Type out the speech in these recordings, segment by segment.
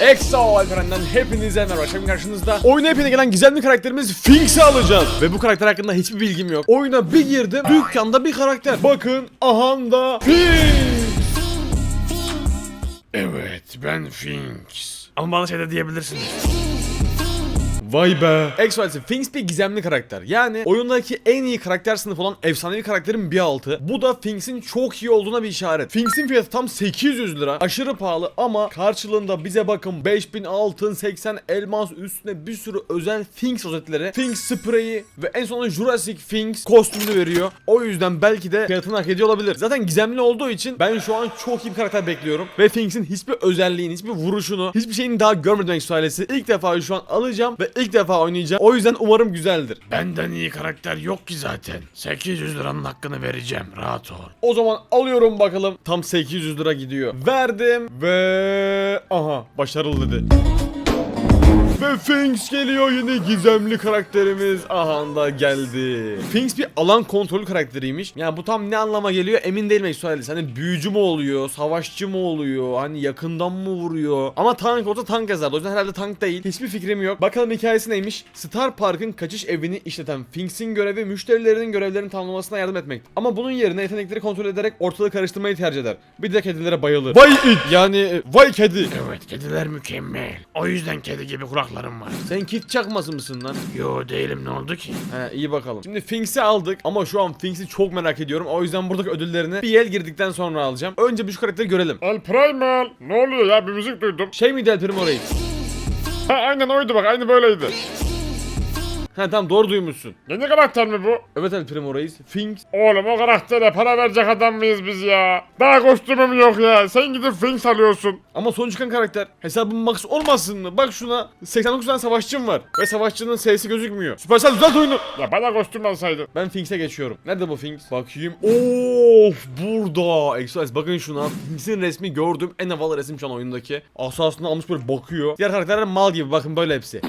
Exo Alperen'den hepinize merhaba. Şimdi karşınızda oyuna hepine gelen gizemli karakterimiz Finks'i alacağız. Ve bu karakter hakkında hiçbir bilgim yok. Oyuna bir girdim, dükkanda bir karakter. Bakın, ahanda Finks. Evet ben Finks. Ama bana şey de diyebilirsiniz. Vay be. Exoalesi Finks bir gizemli karakter. Yani oyundaki en iyi karakter sınıfı olan efsanevi karakterin bir altı. Bu da Finks'in çok iyi olduğuna bir işaret. Finks'in fiyatı tam 800 lira. Aşırı pahalı ama karşılığında bize bakın 5000 altın, 80 elmas üstüne bir sürü özel Finks rozetleri, Finks spreyi ve en sonunda Jurassic Finks kostümünü veriyor. O yüzden belki de fiyatını hak ediyor olabilir. Zaten gizemli olduğu için ben şu an çok iyi bir karakter bekliyorum. Ve Finks'in hiçbir özelliğini, hiçbir vuruşunu, hiçbir şeyini daha görmedim Exoalesi. İlk defa şu an alacağım ve ilk defa oynayacağım. O yüzden umarım güzeldir. Benden iyi karakter yok ki zaten. 800 liranın hakkını vereceğim rahat ol. O zaman alıyorum bakalım. Tam 800 lira gidiyor. Verdim ve aha başarılı dedi. Ve Finks geliyor yine gizemli karakterimiz. Aha da geldi. Finks bir alan kontrolü karakteriymiş. Yani bu tam ne anlama geliyor emin değilim Exoalis. Hani büyücü mü oluyor, savaşçı mı oluyor, hani yakından mı vuruyor? Ama tank olsa tank yazardı. O yüzden herhalde tank değil. Hiçbir fikrim yok. Bakalım hikayesi neymiş? Star Park'ın kaçış evini işleten Finks'in görevi müşterilerinin görevlerini tamamlamasına yardım etmek. Ama bunun yerine yetenekleri kontrol ederek ortalığı karıştırmayı tercih eder. Bir de kedilere bayılır. Vay it! Yani e, vay kedi. Evet kediler mükemmel. O yüzden kedi gibi kulaklarım var. Sen kit çakması mısın lan? Yo değilim ne oldu ki? He iyi bakalım. Şimdi Finks'i aldık ama şu an Finks'i çok merak ediyorum. O yüzden buradaki ödüllerini bir el girdikten sonra alacağım. Önce bir şu karakteri görelim. El Primal. Ne oluyor ya bir müzik duydum. Şey miydi El Primo Reis? Ha aynen oydu bak aynı böyleydi. He tamam doğru duymuşsun. Yeni karakter mi bu? Evet El Primo Reis. Finks. Oğlum o karaktere para verecek adam mıyız biz ya? Daha kostümüm yok ya. Sen gidip Finks alıyorsun. Ama son çıkan karakter. Hesabın max olmasın mı? Bak şuna 89 tane savaşçım var. Ve savaşçının sesi gözükmüyor. Süpersel düzelt oyunu. Ya bana kostüm alsaydın. Ben Finks'e geçiyorum. Nerede bu Finks? Bakayım. Of burada. Exodus bakın şuna. Finks'in resmi gördüm. En havalı resim şu an oyundaki. Asasını almış böyle bakıyor. Diğer karakterler mal gibi. Bakın böyle hepsi.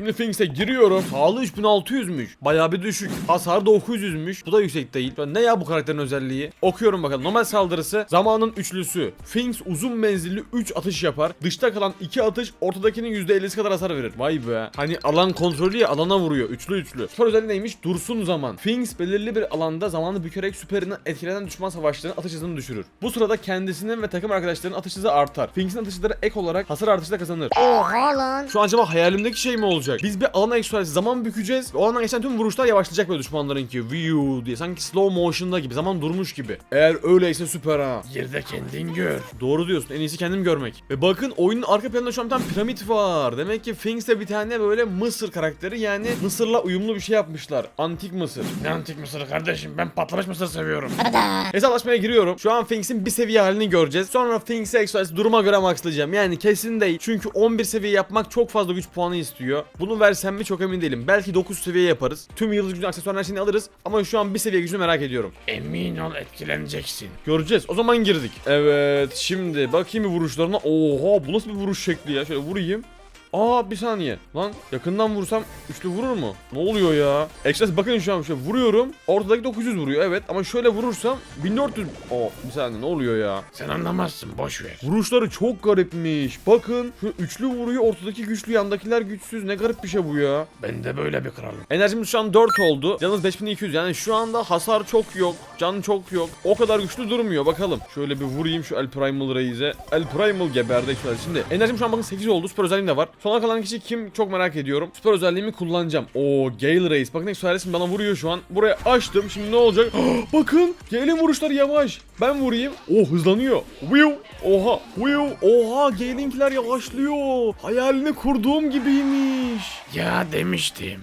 Şimdi Finks'e giriyorum. Sağlığı 3600'müş. Bayağı bir düşük. Hasarı da 900'müş. Bu da yüksek değil. Ne ya bu karakterin özelliği? Okuyorum bakalım. Normal saldırısı zamanın üçlüsü. Finks uzun menzilli 3 atış yapar. Dışta kalan 2 atış ortadakinin %50'si kadar hasar verir. Vay be. Hani alan kontrolü ya alana vuruyor. Üçlü üçlü. Süper özelliği neymiş? Dursun zaman. Finks belirli bir alanda zamanı bükerek süperini etkilenen düşman savaşçıların atış hızını düşürür. Bu sırada kendisinin ve takım arkadaşlarının atış hızı artar. Finks'in atış hızları ek olarak hasar artışı da kazanır. Oha lan. Şu an acaba hayalimdeki şey mi olacak? Biz bir alana ekstralesi zaman bükeceğiz. O alandan geçen tüm vuruşlar yavaşlayacak böyle düşmanlarınki. View diye. Sanki slow motion'da gibi. Zaman durmuş gibi. Eğer öyleyse süper ha. Gir de kendin gör. Doğru diyorsun. En iyisi kendim görmek. Ve bakın oyunun arka planında şu an bir tane piramit var. Demek ki Finks'te bir tane böyle Mısır karakteri yani Mısır'la uyumlu bir şey yapmışlar. Antik Mısır. Ne antik mısır kardeşim ben patlamış mısır seviyorum. Hesaplaşmaya giriyorum. Şu an Finks'in bir seviye halini göreceğiz. Sonra Finks'i Express duruma göre maxlayacağım. Yani kesin değil. Çünkü 11 seviye yapmak çok fazla güç puanı istiyor. Bunu versem mi çok emin değilim. Belki 9 seviye yaparız. Tüm yıldız gücü aksesuarın her şeyini alırız. Ama şu an bir seviye gücünü merak ediyorum. Emin ol etkileneceksin. Göreceğiz. O zaman girdik. Evet şimdi bakayım bir vuruşlarına. Oha bu nasıl bir vuruş şekli ya? Şöyle vurayım. Aa bir saniye. Lan yakından vursam üçlü vurur mu? Ne oluyor ya? Express bakın şu an şöyle vuruyorum. Ortadaki 900 vuruyor evet ama şöyle vurursam 1400. Aa bir saniye ne oluyor ya? Sen anlamazsın boş ver. Vuruşları çok garipmiş. Bakın şu üçlü vuruyor ortadaki güçlü yandakiler güçsüz. Ne garip bir şey bu ya. Ben de böyle bir kralım. Enerjimiz şu an 4 oldu. Canımız 5200 yani şu anda hasar çok yok. Can çok yok. O kadar güçlü durmuyor bakalım. Şöyle bir vurayım şu El Primal Reis'e. El Primal geberdi şöyle. Şimdi enerjim şu an bakın 8 oldu. Süper özelliğim de var. Sona kalan kişi kim çok merak ediyorum. Süper özelliğimi kullanacağım. Oo Gale Reis. Bakın Exoales'in bana vuruyor şu an. Buraya açtım. Şimdi ne olacak? bakın Gale'in vuruşları yavaş. Ben vurayım. Oh hızlanıyor. Wiu. Oha. Wiu. Oha Gale'inkiler yavaşlıyor. Hayalini kurduğum gibiymiş. Ya demiştim.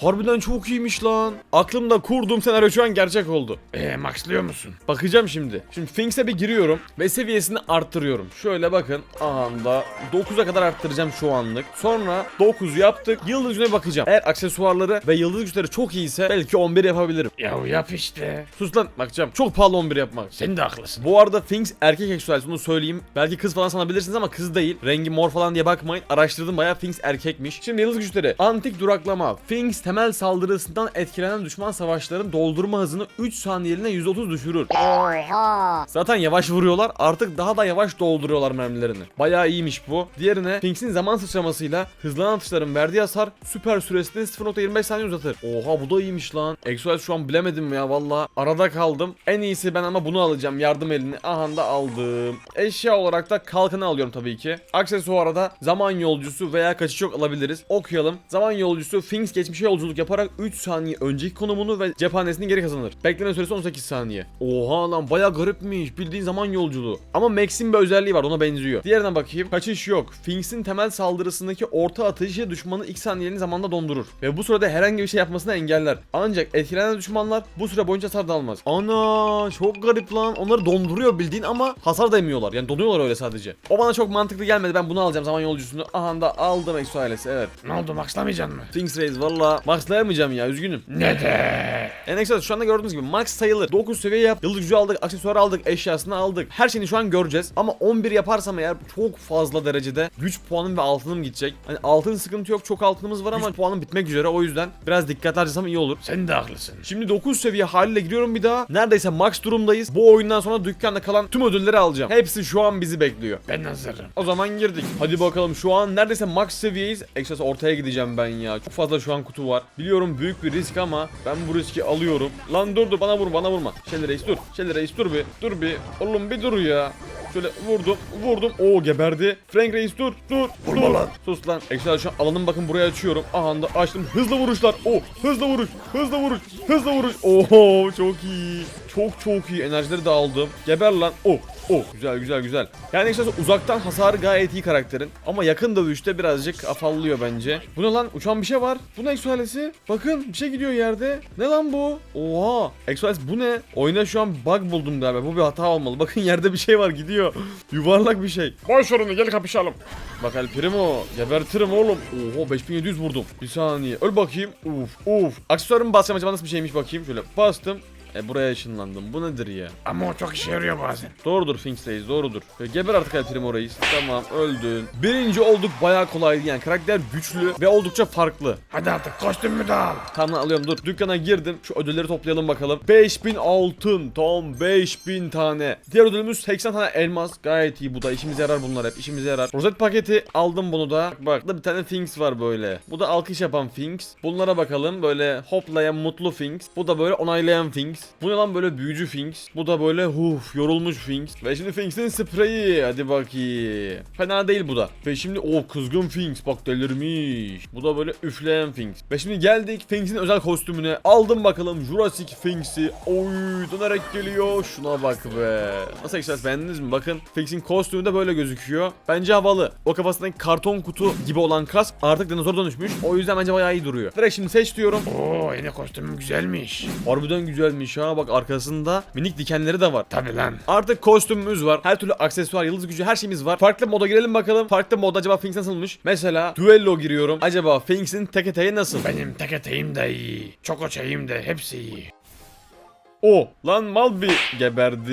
Harbiden çok iyiymiş lan. Aklımda kurduğum senaryo şu an gerçek oldu. Eee maxlıyor musun? Bakacağım şimdi. Şimdi Finks'e bir giriyorum ve seviyesini arttırıyorum. Şöyle bakın anda 9'a kadar arttıracağım şu anlık. Sonra 9 yaptık. Yıldız gücüne bakacağım. Eğer aksesuarları ve yıldız güçleri çok iyiyse belki 11 yapabilirim. Ya yap işte. Sus lan bakacağım. Çok pahalı 11 yapmak. Sen de haklısın. Bu arada Finks erkek eksualisi bunu söyleyeyim. Belki kız falan sanabilirsiniz ama kız değil. Rengi mor falan diye bakmayın. Araştırdım bayağı Finks erkekmiş. Şimdi yıldız güçleri. Antik duraklama. Finks temel saldırısından etkilenen düşman savaşların doldurma hızını 3 saniyeliğine %30 düşürür. Oha. Zaten yavaş vuruyorlar artık daha da yavaş dolduruyorlar mermilerini. Bayağı iyiymiş bu. Diğerine Finks'in zaman sıçramasıyla hızlanan atışların verdiği hasar süper süresini 0.25 saniye uzatır. Oha bu da iyiymiş lan. Exoel şu an bilemedim ya valla. Arada kaldım. En iyisi ben ama bunu alacağım yardım elini. Aha da aldım. Eşya olarak da kalkanı alıyorum tabii ki. Aksesuara da zaman yolcusu veya kaçış yok alabiliriz. Okuyalım. Zaman yolcusu Finks geçmişe yolculuk yaparak 3 saniye önceki konumunu ve cephanesini geri kazanır. Bekleme süresi 18 saniye. Oha lan baya garipmiş. Bildiğin zaman yolculuğu. Ama Max'in bir özelliği var ona benziyor. Diğerine bakayım. Kaçış yok. Finks'in temel saldırısındaki orta atışı düşmanı ilk saniyeliğin zamanda dondurur. Ve bu sırada herhangi bir şey yapmasını engeller. Ancak etkilenen düşmanlar bu süre boyunca hasar da almaz. Ana çok garip lan. Onları donduruyor bildiğin ama hasar da yemiyorlar. Yani donuyorlar öyle sadece. O bana çok mantıklı gelmedi. Ben bunu alacağım zaman yolcusunu. Aha da aldım Exo ailesi evet. Ne oldu maxlamayacaksın mı? Finks Race valla maxlayamayacağım ya üzgünüm. Ne de? NXT şu anda gördüğünüz gibi max sayılır. 9 seviye yap. Yıldız gücü aldık, aksesuarı aldık, eşyasını aldık. Her şeyini şu an göreceğiz. Ama 11 yaparsam eğer çok fazla derecede güç puanım ve altınım gidecek. Hani altın sıkıntı yok. Çok altınımız var ama güç puanım bitmek üzere. O yüzden biraz dikkatli harcasam iyi olur. Sen de haklısın. Şimdi 9 seviye haliyle giriyorum bir daha. Neredeyse max durumdayız. Bu oyundan sonra dükkanda kalan tüm ödülleri alacağım. Hepsi şu an bizi bekliyor. Ben hazırım. O zaman girdik. Hadi bakalım şu an neredeyse max seviyeyiz. Exos ortaya gideceğim ben ya. Çok fazla şu an kutu var. Biliyorum büyük bir risk ama ben bu riski alıyorum. Lan dur dur bana vur bana vurma. Şeli reis dur. Şeli reis dur bir. Dur bir. Oğlum bir dur ya. Şöyle vurdum vurdum. Oo geberdi. Frank reis dur dur. Vurma dur. lan. Sus lan. Exos şu an alanım bakın buraya açıyorum. Aha da açtım. Hızlı vuruşlar. Oo hızlı vuruş. Hızlı vuruş. Hızlı vuruş. Oo çok iyi. Çok çok iyi. Enerjileri de aldım. Geber lan. Oh Oh güzel güzel güzel. Yani işte uzaktan hasarı gayet iyi karakterin. Ama yakın dövüşte birazcık afallıyor bence. Bu ne lan? Uçan bir şey var. Bu ne Exoales'i? Bakın bir şey gidiyor yerde. Ne lan bu? Oha. Exoales bu ne? Oyuna şu an bug buldum galiba. Bu bir hata olmalı. Bakın yerde bir şey var gidiyor. Yuvarlak bir şey. Boş ver onu gel kapışalım. Bak El Primo. Gebertirim oğlum. Oho 5700 vurdum. Bir saniye. Öl bakayım. Uf uf. Aksesuarımı basacağım acaba nasıl bir şeymiş bakayım. Şöyle bastım. E buraya ışınlandım. Bu nedir ya? Ama o çok işe yarıyor bazen. Doğrudur Finks Reis doğrudur. Ve geber artık El Primo Reis. Tamam öldün. Birinci olduk bayağı kolaydı yani. Karakter güçlü ve oldukça farklı. Hadi artık kostümümü de al. Tamam alıyorum dur. Dükkana girdim. Şu ödülleri toplayalım bakalım. 5000 altın. Tam 5000 tane. Diğer ödülümüz 80 tane elmas. Gayet iyi bu da. İşimize yarar bunlar hep. İşimize yarar. Rozet paketi aldım bunu da. Bak, bak da bir tane Finks var böyle. Bu da alkış yapan Finks. Bunlara bakalım. Böyle hoplayan mutlu Finks. Bu da böyle onaylayan Finks. Bu ne lan böyle büyücü Finks. Bu da böyle huf yorulmuş Finks. Ve şimdi Finks'in spreyi. Hadi bakayım. Fena değil bu da. Ve şimdi o kızgın Finks. Bak delirmiş. Bu da böyle üfleyen Finks. Ve şimdi geldik Finks'in özel kostümüne. Aldım bakalım Jurassic Finks'i. Oy dönerek geliyor. Şuna bak be. Nasıl Express beğendiniz mi? Bakın Finks'in kostümü de böyle gözüküyor. Bence havalı. O kafasındaki karton kutu gibi olan kask artık dinozor dönüşmüş. O yüzden bence bayağı iyi duruyor. Direkt şimdi seç diyorum. Oo yine kostümüm güzelmiş. Harbiden güzelmiş ha. Bak arkasında minik dikenleri de var. Tabi lan. Artık kostümümüz var. Her türlü aksesuar, yıldız gücü her şeyimiz var. Farklı moda girelim bakalım. Farklı mod acaba Finks nasılmış? Mesela duello giriyorum. Acaba Finks'in tek eteği nasıl? Benim tek eteğim de iyi. Çok oçayım de hepsi iyi. O lan mal bir geberdi.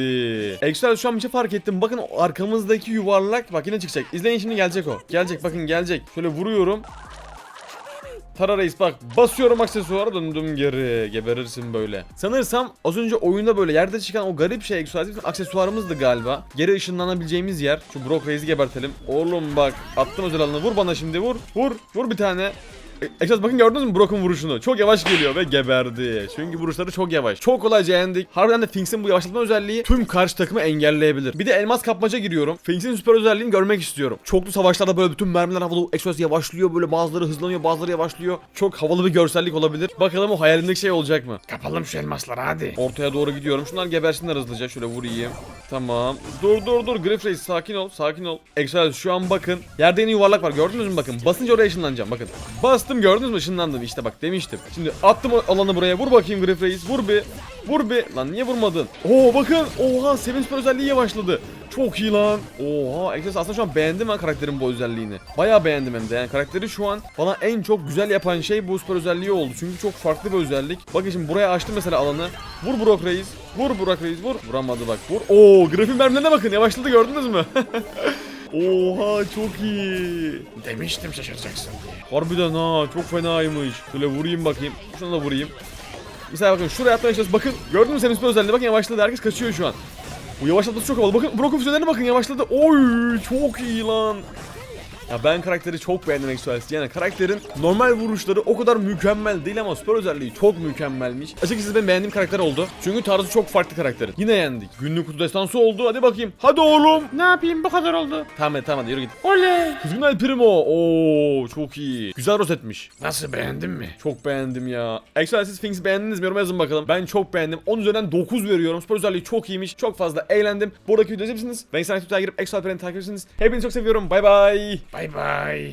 Excel şu an bir şey fark ettim. Bakın arkamızdaki yuvarlak bak yine çıkacak. İzleyin şimdi gelecek o. Gelecek bakın gelecek. Şöyle vuruyorum. Tara reis bak basıyorum aksesuara döndüm geri geberirsin böyle. Sanırsam az önce oyunda böyle yerde çıkan o garip şey Exoales'in aksesuarımızdı galiba. Geri ışınlanabileceğimiz yer. Şu Brock Reis'i gebertelim. Oğlum bak attım özel alanı vur bana şimdi vur. Vur vur bir tane. Exos bakın gördünüz mü Brock'un vuruşunu? Çok yavaş geliyor ve geberdi. Çünkü vuruşları çok yavaş. Çok kolayca yendik. Harbiden de Finks'in bu yavaşlatma özelliği tüm karşı takımı engelleyebilir. Bir de elmas kapmaca giriyorum. Finks'in süper özelliğini görmek istiyorum. Çoklu savaşlarda böyle bütün mermiler havalı. Exos yavaşlıyor böyle bazıları hızlanıyor bazıları yavaşlıyor. Çok havalı bir görsellik olabilir. Bakalım o hayalimdeki şey olacak mı? Kapalım şu elmasları hadi. Ortaya doğru gidiyorum. Şunlar gebersinler hızlıca. Şöyle vurayım. Tamam. Dur dur dur. Griff Reis sakin ol. Sakin ol. Exos şu an bakın. Yerde yeni yuvarlak var. Gördünüz mü bakın. Basınca oraya ışınlanacağım. Bakın. Bastım gördünüz mü? Işınlandım. İşte bak demiştim. Şimdi attım alanı buraya. Vur bakayım Griff Reis. Vur bir. Vur bir. Lan niye vurmadın? Oo bakın. Oha. Sevin süper özelliği yavaşladı. Çok iyi lan. Oha. Exos aslında şu an beğendim ben karakterin bu özelliğini. Bayağı beğendim hem de. Yani karakteri şu an bana en çok güzel yapan şey bu süper özelliği oldu. Çünkü çok farklı bir özellik. Bakın şimdi buraya açtım mesela alanı. Vur Brock Reis. Vur Burak Reis vur. Vuramadı bak vur. Oo grafik mermilerine bakın yavaşladı gördünüz mü? Oha çok iyi. Demiştim şaşıracaksın diye. Harbiden ha çok fenaymış. Şöyle vurayım bakayım. Şuna da vurayım. Mesela bakın şuraya atmaya çalışacağız. Bakın gördün mü senin süper özelliğini? Bakın yavaşladı. Herkes kaçıyor şu an. Bu yavaşlatması çok havalı. Bakın Brock'un füzelerine bakın yavaşladı. Oy çok iyi lan. Ya ben karakteri çok beğendim Exoales. Yani karakterin normal vuruşları o kadar mükemmel değil ama süper özelliği çok mükemmelmiş. Açıkçası ben beğendiğim karakter oldu. Çünkü tarzı çok farklı karakterin. Yine yendik. Günlük kutu destansı oldu. Hadi bakayım. Hadi oğlum. Ne yapayım bu kadar oldu. Tamam hadi tamam hadi yürü git. Oley. Kızgın El Primo. Oo çok iyi. Güzel rozetmiş. Nasıl beğendin mi? Çok beğendim ya. Exoales siz Things beğendiniz mi? Yoruma yazın bakalım. Ben çok beğendim. 10 üzerinden 9 veriyorum. Spor özelliği çok iyiymiş. Çok fazla eğlendim. Buradaki videoyu izlemişsiniz. Ben Twitter'a girip Exoalperen'i takip. Hepinizi çok seviyorum. Bay bay. Bay bay.